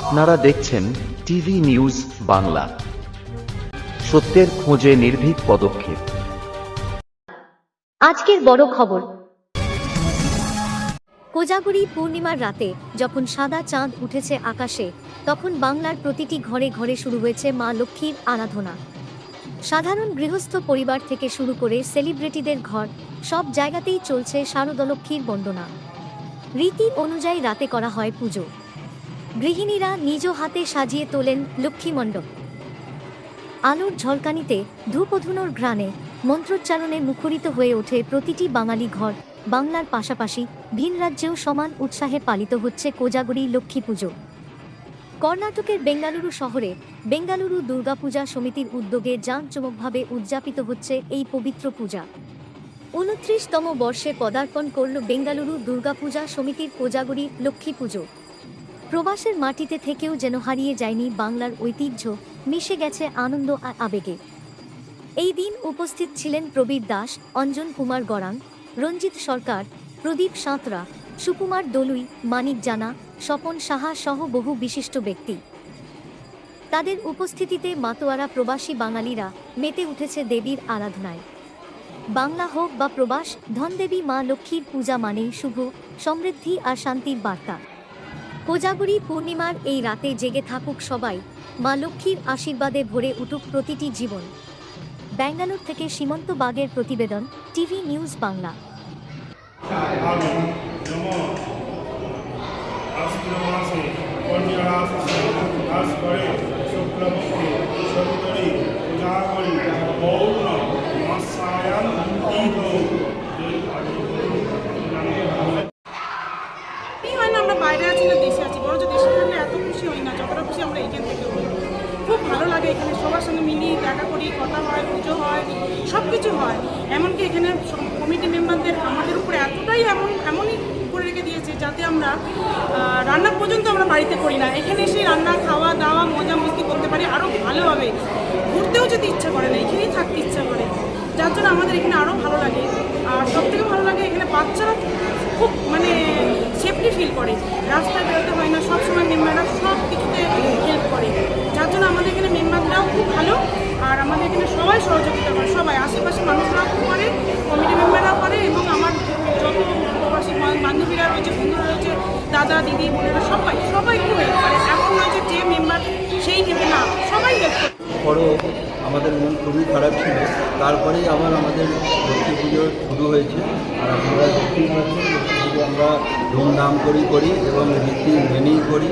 আপনারা দেখছেন TV news Bangla. সত্যের খোঁজে নির্ভীক পদক্ষেপ। আজকের বড় খবর। কোজাগরি পূর্ণিমার রাতে যখন সাদা চাঁদ উঠেছে আকাশে তখন বাংলার প্রতিটি ঘরে ঘরে শুরু হয়েছে মা লক্ষ্মীর আরাধনা। সাধারণ গৃহস্থ পরিবার থেকে শুরু করে সেলিব্রিটিদের ঘর সব জায়গাতেই চলছে শারদলক্ষ্মীর বন্দনা। রীতি অনুযায়ী রাতে করা হয় পুজো। গৃহিণীরা নিজ হাতে সাজিয়ে তোলেন লক্ষ্মী মণ্ডপ। আলোর ঝলকানিতে ধূপধুনোর ঘ্রাণে মন্ত্রোচ্চারণে মুখরিত হয়ে ওঠে প্রতিটি বাঙালি ঘর। বাংলার পাশাপাশি ভিন রাজ্যেও সমান উৎসাহে পালিত হচ্ছে কোজাগরি লক্ষ্মী পুজো। কর্ণাটকের বেঙ্গালুরু শহরে বেঙ্গালুরু দুর্গাপূজা সমিতির উদ্যোগে জাঁকজমকভাবে উদযাপিত হচ্ছে এই পবিত্র পূজা। উনত্রিশতম বর্ষে পদার্পণ করল বেঙ্গালুরু দুর্গাপূজা সমিতির কোজাগরি লক্ষ্মী পুজো। প্রবাসের মাটিতে থেকেও যেন হারিয়ে যায়নি বাংলার ঐতিহ্য, মিশে গেছে আনন্দ আর আবেগে। এই দিন উপস্থিত ছিলেন প্রবীর দাস, অঞ্জন কুমার গড়াং, রঞ্জিত সরকার, প্রদীপ সাঁতরা, সুকুমার দলুই, মানিক জানা, স্বপন সাহা সহ বহু বিশিষ্ট ব্যক্তি। তাদের উপস্থিতিতে মাতোয়ারা প্রবাসী বাঙালিরা মেতে উঠেছে দেবীর আরাধনায়। বাংলা হোক বা প্রবাস, ধনদেবী মা লক্ষ্মীর পূজা মানেই শুভ, সমৃদ্ধি আর শান্তির বার্তা। কোজাগরি পূর্ণিমার এই রাতে জেগে থাকুক সবাই, মা লক্ষ্মীর আশীর্বাদে ভরে উঠুক প্রতিটি জীবন। ব্যাঙ্গালোর থেকে সীমন্ত বাগের প্রতিবেদন, টিভি নিউজ বাংলা। এখানে সবার সঙ্গে মিলি, দেখা করি, কথা হয়, পুজো হয়, সব কিছু হয়। এমনকি এখানে কমিটি মেম্বারদের আমাদের উপরে এতটাই এমন, এমনই করে রেখে দিয়েছে যাতে আমরা রান্না পর্যন্ত আমরা বাড়িতে করি না। এখানে এসে রান্না, খাওয়া, দাওয়া, মজা মস্তি করতে পারি আরও ভালোভাবে। ঘুরতেও যেতে ইচ্ছা করে না, এখানেই থাকতে ইচ্ছা করে। যার জন্য আমাদের এখানে আরও ভালো লাগে। আর সব থেকে ভালো লাগে এখানে বাচ্চারা খুব মানে সেফটি ফিল করে। রাস্তায় বেরোতে হয় না, সবসময় মেম্বাররা সব কিছুতে হেল্প করে। যার জন্য আমাদের এখানে মেম্বাররাও খুব ভালো আর আমাদের এখানে সবাই সহযোগিতা করে সবাই আশেপাশে মানুষরাও খুব করে কমিটি মেম্বাররাও করে এবং আমার যত প্রবাসী বা- বান্ধবীরা রয়েছে বন্ধুরা রয়েছে দাদা বোনেরা সবাই সবাই খুব হেল্প করে যে মেম্বার সেই নেবে না, সবাই হেল্প করে। আমাদের মন খুবই খারাপ ছিল, তারপরেই আবার আমাদের লক্ষ্মী পুজো শুরু হয়েছে, আর আপনারা দেখতেই লক্ষ্মী পুজো আমরা ধুমধাম করি করি এবং রীতি মেনেই করি,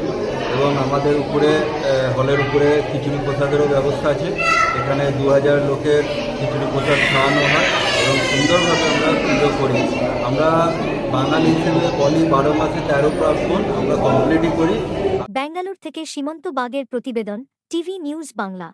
এবং আমাদের উপরে হলের উপরে খিচুড়ি প্রসাদেরও ব্যবস্থা আছে, এখানে দু হাজার লোকের খিচুড়ি প্রসাদ খাওয়ানো হয়, এবং সুন্দরভাবে আমরা পুজো করি। আমরা বাঙালি হিসেবে বলি বারো মাসে তেরো পার্বণ আমরা কমপ্লিটই করি। ব্যাঙ্গালোর থেকে সীমন্ত বাগের প্রতিবেদন, টিভি নিউজ বাংলা।